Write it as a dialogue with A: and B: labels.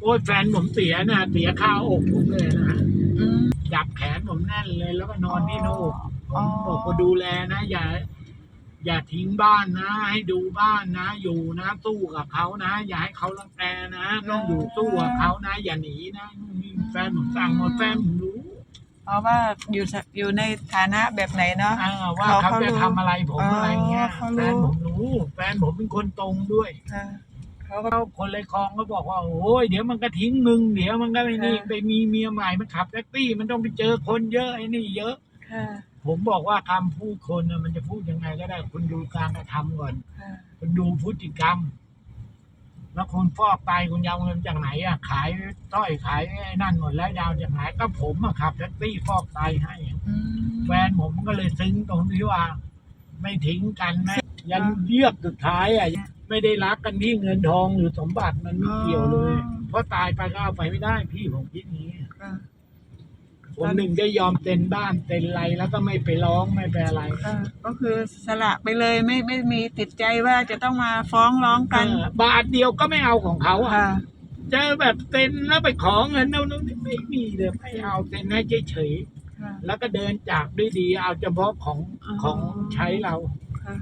A: โอ้ยแฟนผมเสียนะเสียข้าวอกผมเลยนะ
B: อืม
A: จับแขนผมแน่นเลยแล้วก็นอนที่หนูกผ
B: อ๋อ
A: มบอกว่าดูแลนะอย่า อย่าทิ้งบ้านนะ ให้ดูบ้านนะ อยู่นะสู้กับเขานะอย่าให้เขารังแกนะต้องอยู่สู้กับเขานะ อย่าหนีนะนี่แฟนผมสั่งหมดแฟนผมรู้
B: เพราะว่าอยู่สอยู่ในฐานะแบบไหนเนาะ
A: อ่าว่า
B: เขา
A: เขา
B: เขา
A: จะ
B: รู้
A: ทำอะไรผม
B: อ๋อ
A: อะไรเงี้ย
B: เขารู้
A: แฟนผมรู้ แฟนผมเป็นคนตรงด้วย
B: ค่ะ เขาก็
A: เขาคนเลยคลองก็บอกว่าโอ้ยเดี๋ยวมันก็ทิ้งมึงเดี๋ยวมันก็ไปนี่
B: ค่ะ
A: ไปมีเมียใหม่มันขับแท็กซี่มันต้องไปเจอคนเยอะไอ้นี่เยอะ
B: ค่ะ
A: ผมบอกว่าคำพูดคนน่ะมันจะพูดยังไงก็ได้คุณดูการกระทำก่อน
B: ค่ะ
A: คุณดูพฤติกรรม แล้วคุณฟอกไตคุณยาวเงินจากไหนอะ ขายต้อยขายไอ้นั่นหมดแล้วยาวจากไหนก็ผมอะขับแท็กซี่ฟอกไตให้
B: อืม
A: แฟนผมก็เลยซึ้งตรงที่ว่า ไม่ทิ้งกันแม่ยันเยือกสุดท้ายอะ ไม่ได้รักกันที่เงินทองหรือสมบัติมันไม่เกี่ยวเลย เพราะตายไปก็เอาไปไม่ได้พี่ผมคิดอย่างนี้
B: ค่ะ
A: ผมหนึ่งได้ยอมเต็นบ้านเต็นไรแล้วก็ไม่ไปร้องไม่ไปอะไร
B: ค่ะก็คือสละไปเลยไม่ไม่มีติดใจว่าจะต้องมาฟ้องร้องกัน
A: เออบาทเดียวก็ไม่เอาของเขาอะ
B: ค่ะ
A: เจอแบบเต็นแล้วไปขอเงินเอานู่นนี่ไม่มีเลยไม่เอาเต็นให้เฉย
B: ค่ะ
A: ๆแล้วก็เดินจากด้วยดีเอาเฉพาะของ
B: อ๋อ
A: ของใช้เรา
B: ค่ะ